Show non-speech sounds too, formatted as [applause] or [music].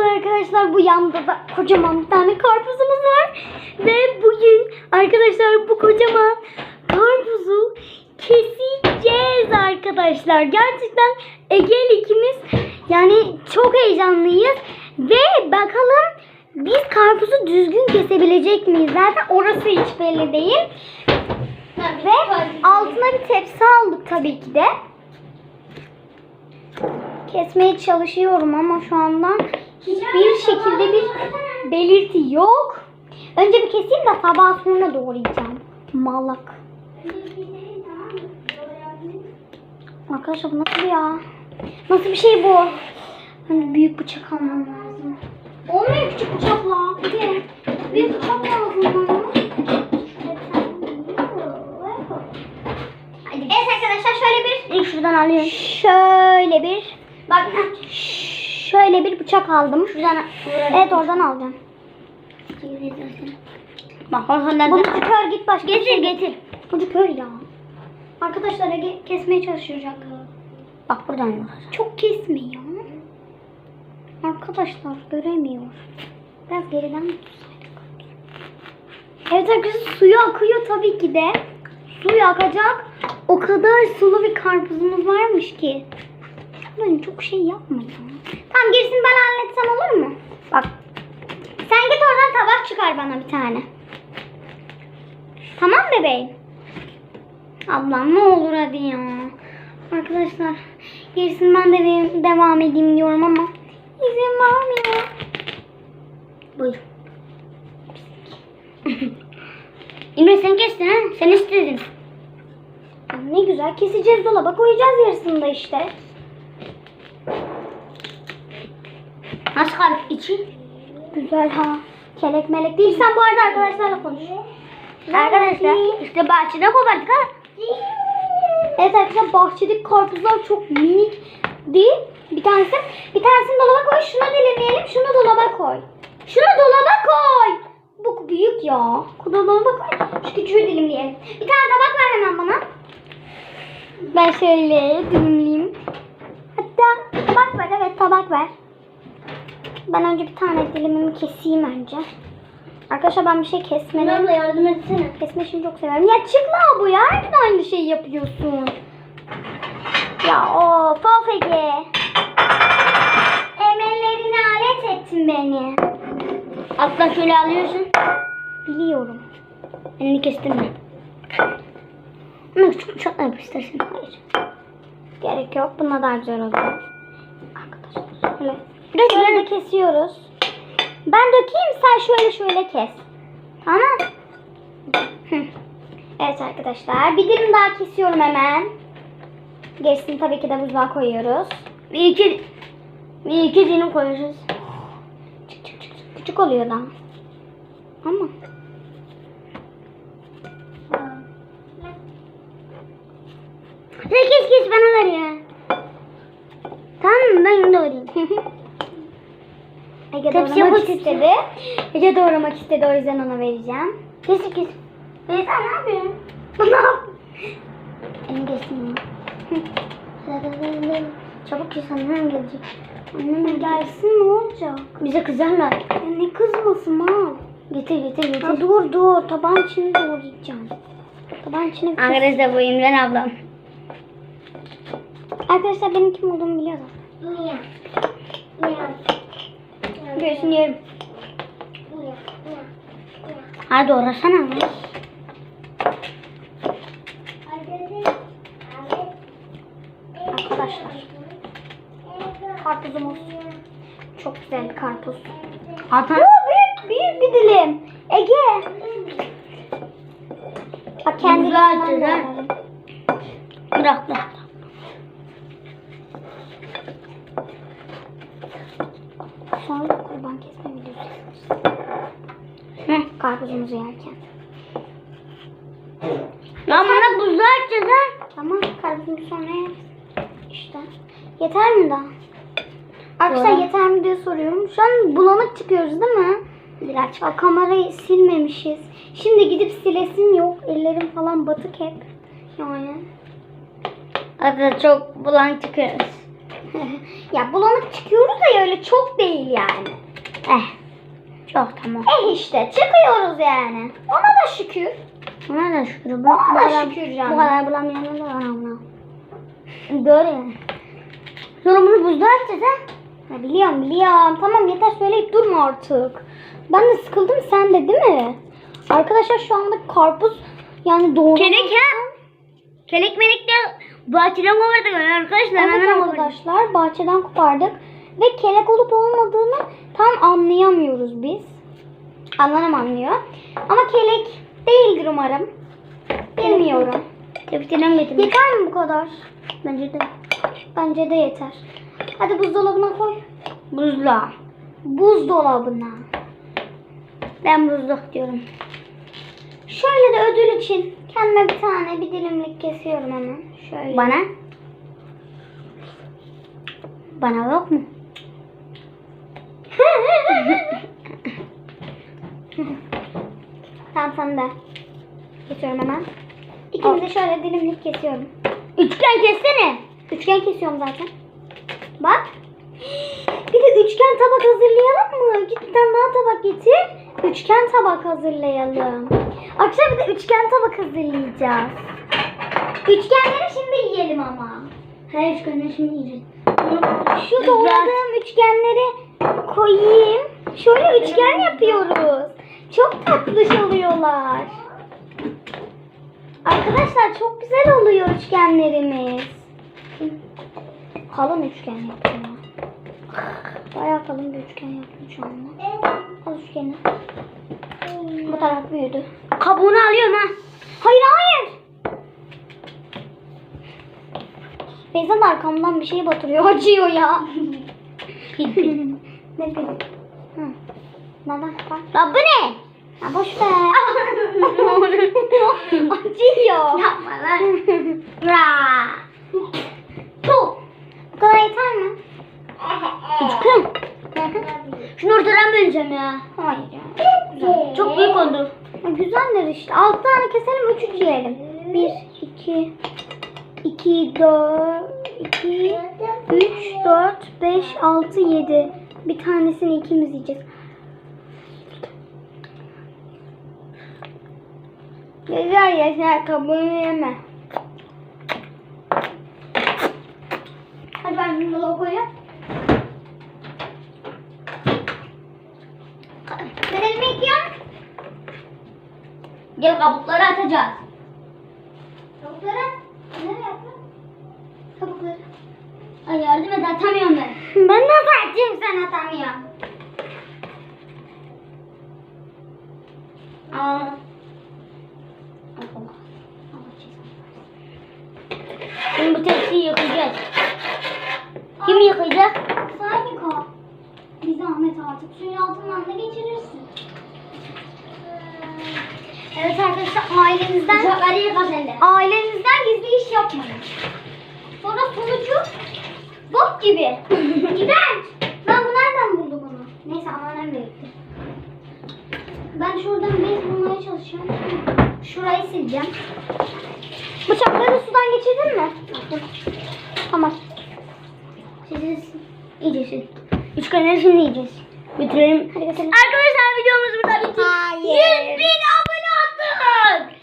Merhabalar arkadaşlar. Bu yanda da kocaman bir tane karpuzumuz var. Ve bugün arkadaşlar bu kocaman karpuzu keseceğiz arkadaşlar. Gerçekten Ege'li ikimiz yani çok heyecanlıyız. Ve bakalım biz karpuzu düzgün kesebilecek miyiz? Zaten orası hiç belli değil. Ve altına bir tepsi aldık tabii ki de. Kesmeye çalışıyorum ama şu anda hiçbir şekilde bir belirti yok. Önce bir keseyim de sabah sonra doğrayacağım. Malak. Arkadaşlar bu nasıl ya? Nasıl bir şey bu? Hani büyük bıçak almam lazım. Olmuyor küçük bıçakla. Büyük bıçak lazım bana. Evet arkadaşlar şöyle bir şuradan alıyorum. Şöyle bir bak şöyle bir bıçak aldım. Şuradan Evet oradan alacağım. Bak nerede? Bunu kör git başka. Getir, şey- getir. Bu kör ya. Arkadaşlar Ege kesmeye çalışacak. Bak buradan yok. Çok kesmiyor. Arkadaşlar göremiyor. Biraz geriden mi? Evet arkadaşlar suyu akıyor tabii ki de. Suyu akacak. O kadar sulu bir karpuzumuz varmış ki. Ben çok şey yapmayın. Tamam gerisini ben halletsem olur mu? Bak. Sen git oradan tabak çıkar bana bir tane. Tamam bebeğim. Ablam ne olur hadi ya. Arkadaşlar gerisini ben de devam edeyim diyorum ama izin vermiyor. Buyur. [laughs] İmre sen kestin ha? Sen istedin. Ne güzel keseceğiz dolaba koyacağız yarısını da işte. Nasıl kalp içi? Güzel ha. Kelek melek değil. Sen bu arada arkadaşlarla konuş. Arkadaşlar işte bahçede kopardık ha. Evet arkadaşlar bahçedeki karpuzlar çok minik değil. Bir tanesi. Bir tanesini dolaba koy. Şunu dilimleyelim. Şunu dolaba koy. Şunu dolaba koy. Bu büyük ya. Dolaba koy. Şu küçüğü dilimleyelim. Bir tane tabak ver hemen bana. Ben şöyle dilimleyeyim. Hatta tabak ver. Evet tabak ver. Ben önce bir tane dilimimi keseyim önce. Arkadaşlar ben bir şey kesmedim. Abla yardım etsene. Kesme işini çok severim. Ya çıkma bu ya. Her gün aynı şeyi yapıyorsun. Ya of of Ege. Emellerini alet ettin beni. Alttan şöyle alıyorsun. Biliyorum. Elini kestin mi? Ama küçük bıçak da yap istersen. Hayır. Gerek yok. Buna daha güzel oluyor. Arkadaşlar şöyle. Şöyle kesiyoruz. Ben dökeyim sen şöyle şöyle kes. Tamam. Evet arkadaşlar. Bir dilim daha kesiyorum hemen. Gerisini tabii ki de buzluğa koyuyoruz. Bir iki, bir iki dilim çık. Küçük oluyor daha. Ama. Sen kes kes bana ver ya. Tamam ben doğrayayım. [laughs] Ege Tepsi doğramak istedi. Ege doğramak istedi o yüzden ona vereceğim. kes kes. Hey sen ne yapıyorsun? [laughs] Ne yap? Elini ya. [laughs] Çabuk kes annem gelecek. Annem Gelsin ne olacak? Bize kızarlar. Ya ne kızmasın ha? Getir getir getir. Ya dur dur taban içini doğrayacağım. Taban içini kes- Arkadaşlar bu İmren ablam. Arkadaşlar benim kim olduğumu biliyorlar. Niye? Niye? Göğsünü yerim. Hadi doğrasana. Arkadaşlar karpuzumuz çok güzel bir karpuz. Atan. Oo, büyük büyük bir dilim. Ege. Bak kendi doğradım. Bırak bırak. Sonra kurban kesme videosu. Hı. Karpuzumuzu yerken. Lan bana buzluğa atacağız ha. Tamam karpuzumuzu sonra yeriz. İşte. Yeter mi daha? Arkadaşlar yeter mi diye soruyorum. Şu an bulanık çıkıyoruz değil mi? Biraz. Bak kamerayı silmemişiz. Şimdi gidip silesim yok. Ellerim falan batık hep. Yani. Hatta çok bulan çıkıyoruz. [laughs] ya bulanık çıkıyoruz da öyle çok değil yani. Eh. Çok tamam. Eh işte çıkıyoruz yani. Ona da şükür. Ona da şükür. Bu, Ona bu da kadar, şükür canım. Bu kadar bulamayanlar da var ama. Doğru yani. Sonra bunu buzda atacağız ha. Ya biliyorum biliyorum. Tamam yeter söyleyip durma artık. Ben de sıkıldım sen de değil mi? Arkadaşlar şu anda karpuz yani doğru. Kelek ha? Kelek melek de bahçeden kovardık arkadaşlar. Evet Anam arkadaşlar bahçeden kopardık ve kelek olup olmadığını tam anlayamıyoruz biz. Anlanem anlıyor. Ama kelek değildir umarım. Bilmiyorum. Tepkiden getirmiş. Yeter mi bu kadar? Bence de. Bence de yeter. Hadi buzdolabına koy. Buzluğa. Buzdolabına. Ben buzluk diyorum. Şöyle de ödül için kendime bir tane bir dilimlik kesiyorum hemen. Şöyle. Bana? Bana yok mu? [laughs] tamam sen de. Kesiyorum hemen. İkimiz de şöyle dilimlik kesiyorum. Üçgen kessene. Üçgen kesiyorum zaten. Bak. [gasps] Bir de üçgen tabak hazırlayalım mı? Git bir tane daha tabak getir. Üçgen tabak hazırlayalım. Akşam bir de üçgen tabak hazırlayacağız. Üçgenleri şimdi yiyelim ama. Her üçgenden şimdi yiyeceğiz. Şu doğradığım üçgenleri koyayım. Şöyle üçgen yapıyoruz. Çok tatlış oluyorlar. Arkadaşlar çok güzel oluyor üçgenlerimiz. Kalın üçgen yaptım. ya. Bayağı kalın bir üçgen yaptım şu anda. Al üçgeni. Bu taraf büyüdü. Kabuğunu alıyorum ha. Hayır hayır. Beyzan arkamdan bir şey batırıyor. [laughs] Acıyor ya. ne bileyim. Nereden kopar? Lan bu ne? Ya boş ver. [laughs] Acıyor. Yapma lan. Ra. Tu. Bu kadar yeter mi? Üçgen. Şunu ortadan böleceğim ya. Hayır ya. Çok büyük oldu. Ya Güzeller işte. Altı tane keselim, üçü yiyelim. Bir, iki, iki, dört, iki, üç, dört, beş, altı, yedi. Bir tanesini ikimiz yiyeceğiz. Güzel yaşa, kabuğunu yeme. Hadi ben bunu logoya. Ben elimi. Gel kabukları atacağız. Kabukları. Ay yardım et atamıyorum ben. [laughs] Ben nasıl atayım sen atamıyorum. Aa. Şimdi bu tepsiyi yıkayacağız. Kim yıkayacak? Sakin kal. Bir zahmet artık. Suyun altından da geçirirsin. Evet arkadaşlar ailenizden yıka sen de. ailenizden gizli iş yapmayın. Sonra sonucu bok gibi. İğrenç. Ben bu nereden buldum bunu? Neyse anneannem verirdi. Ben şuradan bez bulmaya çalışıyorum. Şurayı sileceğim. Bıçakları sudan geçirdin mi? Tamam. Siz iyice Üçgenleri şimdi yiyeceğiz. Götürelim. Arkadaşlar videomuz burada bitti. Hayır. 100 bin abone. Evet.